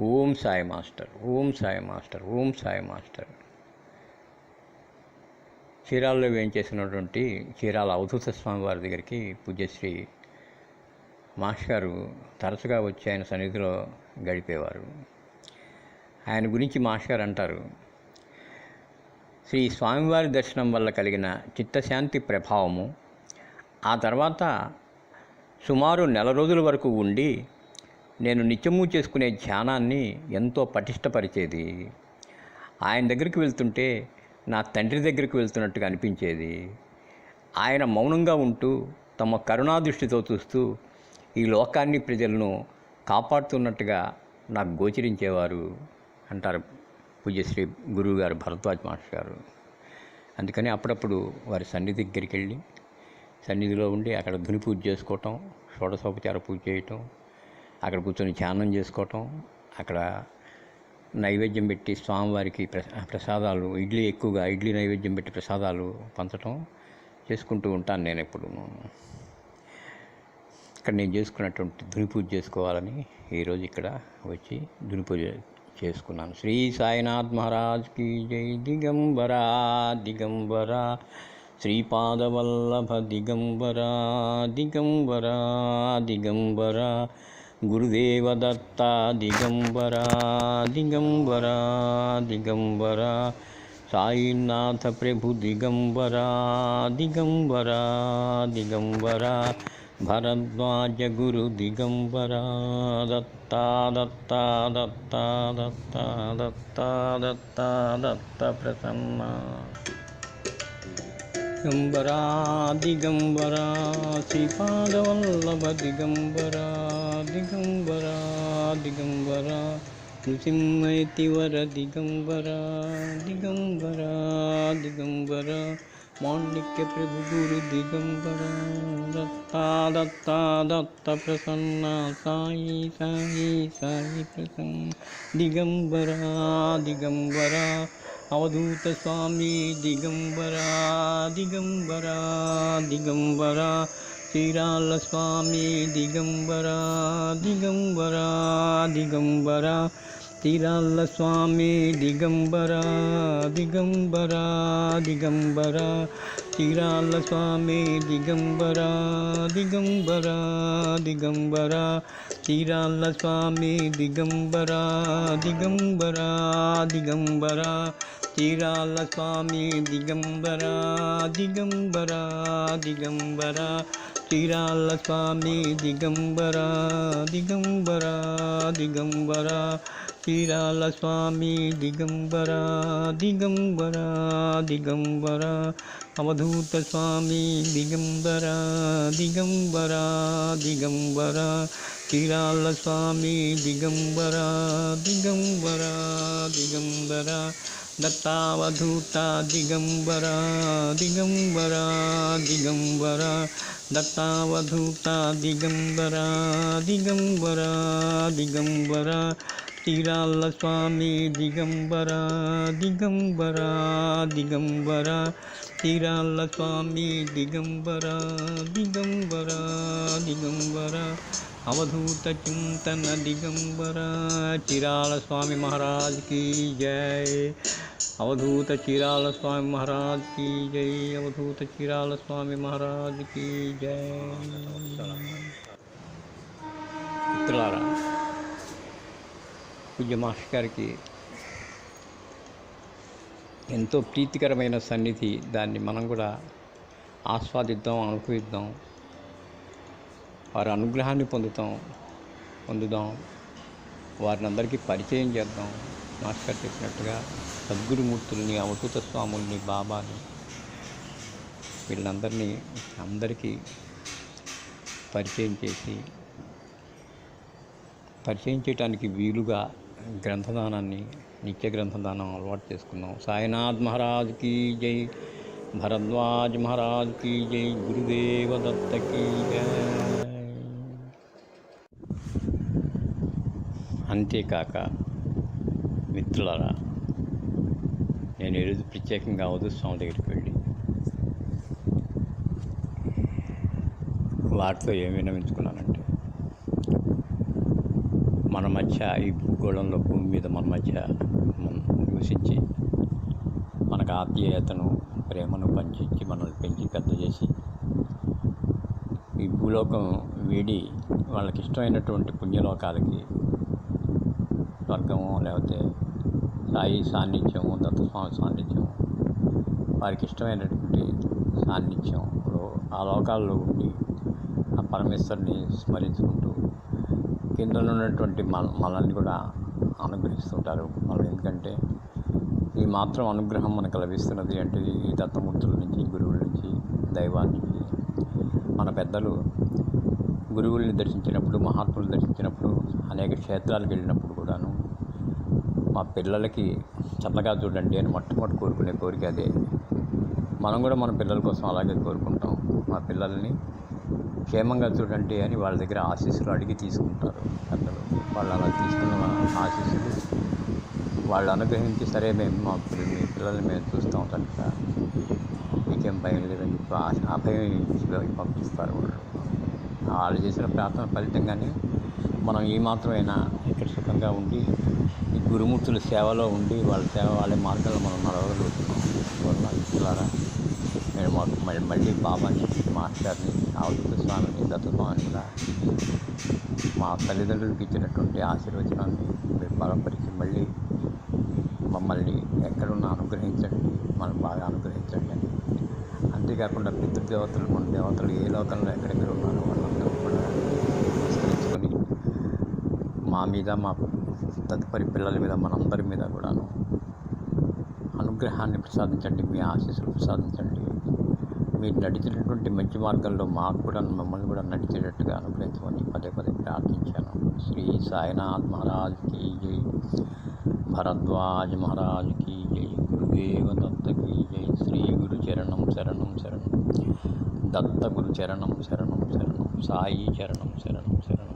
Om Sai master Om Sai master Om Sai master. చీరాల్లో వేయించేసినటువంటి చీరాల అవధూత స్వామి వారి దగ్గరికి పూజ్యశ్రీ మాస్టర్ గారు తరచుగా వచ్చి ఆయన సన్నిధిలో గడిపేవారు. ఆయన గురించి మాస్టర్ గారు అంటారు శ్రీ స్వామివారి దర్శనం వల్ల కలిగిన చిత్తశాంతి ప్రభావము ఆ తర్వాత సుమారు నెల రోజుల వరకు ఉండి నేను నిత్యము చేసుకునే ధ్యానాన్ని ఎంతో పటిష్టపరిచేది. ఆయన దగ్గరికి వెళ్తుంటే నా తండ్రి దగ్గరికి వెళ్తున్నట్టుగా అనిపించేది. ఆయన మౌనంగా ఉంటూ తమ కరుణాదృష్టితో చూస్తూ ఈ లోకాన్ని ప్రజలను కాపాడుతున్నట్టుగా నాకు గోచరించేవారు అంటారు పూజ్యశ్రీ గురువుగారు భరద్వాజ్ మాస్టర్ గారు. అందుకని అప్పుడప్పుడు వారి సన్నిధి దగ్గరికి వెళ్ళి సన్నిధిలో ఉండి అక్కడ ధుని పూజ చేసుకోవటం షోడశోపచార పూజ చేయటం అక్కడ కూర్చొని ధ్యానం చేసుకోవటం అక్కడ నైవేద్యం పెట్టి స్వామివారికి ప్రసాదాలు ఇడ్లీ ఎక్కువగా ఇడ్లీ నైవేద్యం పెట్టి ప్రసాదాలు పంచటం చేసుకుంటూ ఉంటాను నేను ఎప్పుడు. ఇక్కడ నేను చేసుకున్నటువంటి దునిపూజ చేసుకోవాలని ఈరోజు ఇక్కడ వచ్చి దునిపూజ చేసుకున్నాను. శ్రీ సాయినాథ్ మహారాజ్కి జై దిగంబరా దిగంబరా. శ్రీపాదవల్లభ దిగంబరా దిగంబరా దిగంబరా. గురుదేవదత్త దిగంబరా దిగంబరా దిగంబరా సాయినాథ ప్రభు దిగంబరా దిగంబరా దిగంబరా భరద్వాజ గురు దిగంబరా దత్తా దత్తా దత్తా దత్తా దత్తా దత్తా దత్త ప్రసన్న దిగంబరా దిగంబరా శ్రీపాదవల్లభ దిగంబరా దిగంబరా దిగంబరా నృసింహతివర దిగంబరా దిగంబరా దిగంబరా మాండిక్య ప్రభు గురు దిగంబరా దత్తా దత్తా దత్త ప్రసన్న సాయి సాయి సాయి ప్రసన్న దిగంబరా దిగంబరా అవధూత స్వామి దిగంబరా దిగంబరా దిగంబరా శ్రీరాల స్వామి దిగంబరా దిగంబరా దిగంబరా శ్రీరాల స్వామి దిగంబరా దిగంబరా దిగంబరా శ్రీరాల స్వామి దిగంబరా దిగంబరా దిగంబరా శ్రీరాల స్వామి దిగంబరా దిగంబరా దిగంబరా శ్రీరాల స్వామి దిగంబరా దిగంబరా దిగంబరా శ్రీరాల స్వామి దిగంబరా దిగంబరా దిగంబరా శ్రీరాల స్వామి దిగంబరా దిగంబరా దిగంబరా అవధూత స్వామి దిగంబరా దిగంబరా దిగంబరా శ్రీరాల స్వామి దిగంబరా దిగంబరా దిగంబరా దత్తావధూత దిగంబరా దిగంబరా దిగంబరా तिराल स्वामी दिगंबरा दिगंबरा दिगंबरा। तिराल स्वामी दिगंबरा दिगंबरा दिगंबरा। अवधूत चिंतन दिगंबरा। चिराल स्वामी महाराज की जय। अवधूत चिराल स्वामी महाराज की जय। अवधूत चिराल स्वामी महाराज की जय। उत्तराराम పూజ్య మాస్టర్ గారికి ఎంతో ప్రీతికరమైన సన్నిధి. దాన్ని మనం కూడా ఆస్వాదిద్దాం అనుభవిద్దాం వారి అనుగ్రహాన్ని పొందుతాం పొందుదాం. వారిని అందరికీ పరిచయం చేద్దాం. మాస్టర్ చెప్పినట్టుగా సద్గురుమూర్తుల్ని అవతూత స్వాముల్ని బాబాని వీళ్ళందరినీ అందరికీ పరిచయం చేసి పరిచయం చేయడానికి వీలుగా గ్రంథదానాన్ని నిత్య గ్రంథదానం అలవాటు చేసుకున్నాం. సాయినాథ్ మహారాజ్కి జై భరద్వాజ్ మహారాజ్కి జై గురుదేవ దత్తకి జై. అంతేకాక మిత్రులరా నేను ఈరోజు ప్రత్యేకంగా అవధూ స్వామి దగ్గరికి వెళ్ళి వాటితో ఏమి విన్నవించుకున్నానంటే మన మధ్య ఈ భూగోళంలో భూమి మీద మన మధ్య మనం నివసించి మనకు ఆత్మీయతను ప్రేమను పంచించి మనల్ని పెంచి పెద్ద చేసి ఈ భూలోకం వీడి వాళ్ళకి ఇష్టమైనటువంటి పుణ్యలోకాలకి స్వర్గము లేకపోతే సాయి సాన్నిధ్యము దత్తస్వామి సాన్నిధ్యము వారికి ఇష్టమైనటువంటి సాన్నిధ్యంలో ఆ లోకాల్లో ఉండి ఆ పరమేశ్వరుని స్మరించుకుంటూ కిందలో ఉన్నటువంటి మన మనల్ని కూడా అనుగ్రహిస్తుంటారు. వాళ్ళు ఎందుకంటే ఈ మాత్రం అనుగ్రహం మనకు లభిస్తున్నది అంటే ఈ దత్తమూర్తుల నుంచి గురువుల నుంచి దైవానికి మన పెద్దలు గురువుల్ని దర్శించినప్పుడు మహాత్ములు దర్శించినప్పుడు అనేక క్షేత్రాలకు వెళ్ళినప్పుడు కూడాను మా పిల్లలకి చల్లగా చూడండి అని మొట్టమొదటి కోరుకునే కోరిక అదే. మనం కూడా మన పిల్లల కోసం అలాగే కోరుకుంటాం. మా పిల్లల్ని క్షేమంగా చూడండి అని వాళ్ళ దగ్గర ఆశీస్సులు అడిగి తీసుకుంటారు. పెద్దలు వాళ్ళు అలా తీసుకున్న ఆశీస్సులు వాళ్ళు అనుగ్రహించి సరే మేము మా మీ పిల్లల్ని మేము చూస్తాం చక్కగా మీకేం భయం లేదని చెప్పి ఆ- భయం పంపిస్తారు వాళ్ళు. వాళ్ళు చేసిన ప్రార్థన ఫలితంగానే మనం ఏ మాత్రమైనా ఇక్కడ సుఖంగా ఉండి ఈ గురుమూర్తుల సేవలో ఉండి వాళ్ళ సేవ వాళ్ళ మార్గంలో మనం నడవగలుగుతున్నాం. వల్ల మరి మరి మాకు మళ్ళీ మళ్ళీ బాబాని మాస్టర్ని అవధూత స్వామిని దత్తస్వామిని కూడా మా తల్లిదండ్రులకు ఇచ్చినటువంటి ఆశీర్వచనాన్ని మీరు బలపరిచి మళ్ళీ మమ్మల్ని ఎక్కడున్నా అనుగ్రహించండి మనం బాగా అనుగ్రహించండి అని. అంతేకాకుండా పితృదేవతలు మన దేవతలు ఏ లోకంలో ఎక్కడెక్కడ ఉన్నారో వాళ్ళందరూ కూడా నమస్కరించుకొని మా మీద మా తదుపరి పిల్లల మీద మనందరి మీద కూడాను అనుగ్రహాన్ని ప్రసాదించండి మీ ఆశీస్సులు ప్రసాదించండి. మీరు నడిచినటువంటి మంచి మార్గంలో మాకు కూడా మమ్మల్ని కూడా నడిచేటట్టుగా అనుగ్రహించమని పదే పదే ప్రార్థించాను. శ్రీ సాయినాథ్ మహారాజ్ కీ జై. భరద్వాజ్ మహారాజ్ కీ జై. గురుదేవ దత్తకి జై. శ్రీ గురు చరణం శరణం శరణం. దత్త గురు చరణం శరణం శరణం. సాయి చరణం శరణం శరణం.